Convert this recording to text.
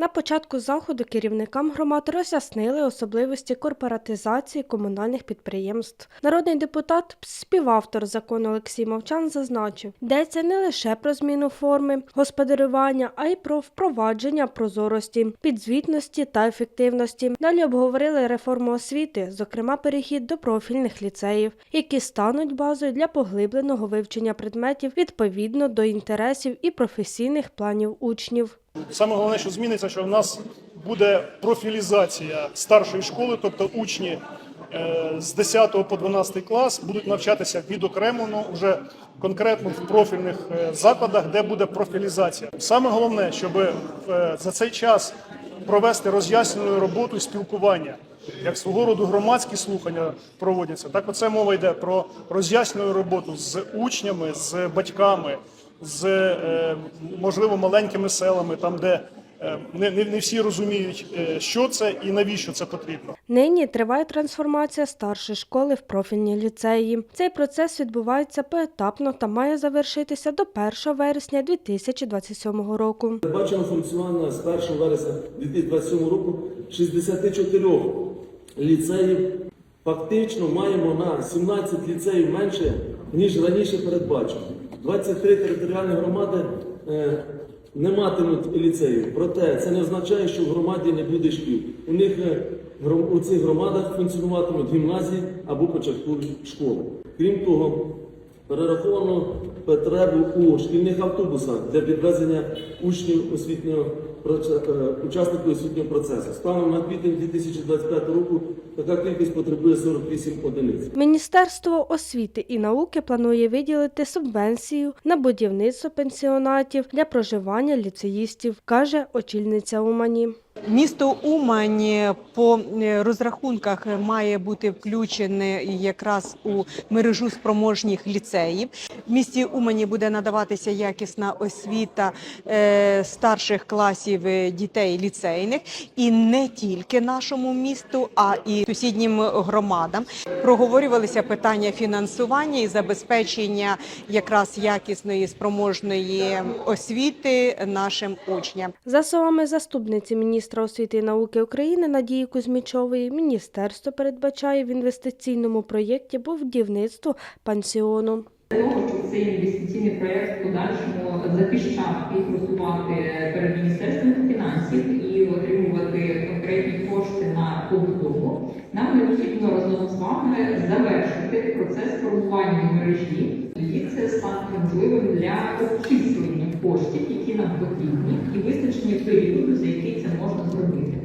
На початку заходу керівникам громад роз'яснили особливості корпоратизації комунальних підприємств. Народний депутат, співавтор закону Олексій Мовчан, зазначив, йдеться не лише про зміну форми господарювання, а й про впровадження прозорості, підзвітності та ефективності. Далі обговорили реформу освіти, зокрема перехід до профільних ліцеїв, які стануть базою для поглибленого вивчення предметів відповідно до інтересів і професійних планів учнів. Саме головне, що зміниться, що в нас буде профілізація старшої школи, тобто учні е, з 10 по 12 клас будуть навчатися відокремлено вже конкретно в профільних е, закладах, де буде профілізація. Саме головне, щоб е, за цей час провести роз'яснену роботу і спілкування. Як свого роду громадські слухання проводяться, так оце мова йде про роз'яснену роботу з учнями, з батьками, з е, можливо маленькими селами, там де е, не, не, не всі розуміють, е, що це і навіщо це потрібно. Нині триває трансформація старшої школи в профільні ліцеї. Цей процес відбувається поетапно та має завершитися до 1 вересня 2027 року. Бачимо функціонування з 1 вересня 2027 року 64 ліцеїв. Фактично маємо на 17 ліцеїв менше, ніж раніше передбачено. 23 територіальні громади е, не матимуть ліцеїв. Проте це не означає, що в громаді не буде шкіл. У них е, у цих громадах функціонуватимуть гімназії або початкові школи. Крім того, Перераховано потребу у шкільних автобусах для підвезення учнів освітнього учасників освітнього процесу. Станом на квітень 2025 року така кількість потребує 48 одиниць. Міністерство освіти і науки планує виділити субвенцію на будівництво пенсіонатів для проживання ліцеїстів, каже очільниця Умані. Місто Умань е, по е, розрахунках має бути включене якраз у мережу спроможних ліцеїв. В місті Умані буде надаватися якісна освіта е, старших класів е, дітей ліцейних і не тільки нашому місту, а і сусіднім громадам. Проговорювалися питання фінансування і забезпечення якраз якісної спроможної освіти нашим учням. За словами заступниці міністра освіти і науки України Надії Кузьмічової, міністерство передбачає в інвестиційному проєкті будівництво пансіону. Того, що цей інвестиційний проєкт в подальшому захищав і просувати перед міністерством фінансів і отримувати конкретні кошти на побудову. Нам необхідно разом з вами завершити процес формування мережі, і це стане можливим для обчислення коштів, які нам потрібні, і визначення періоду, за який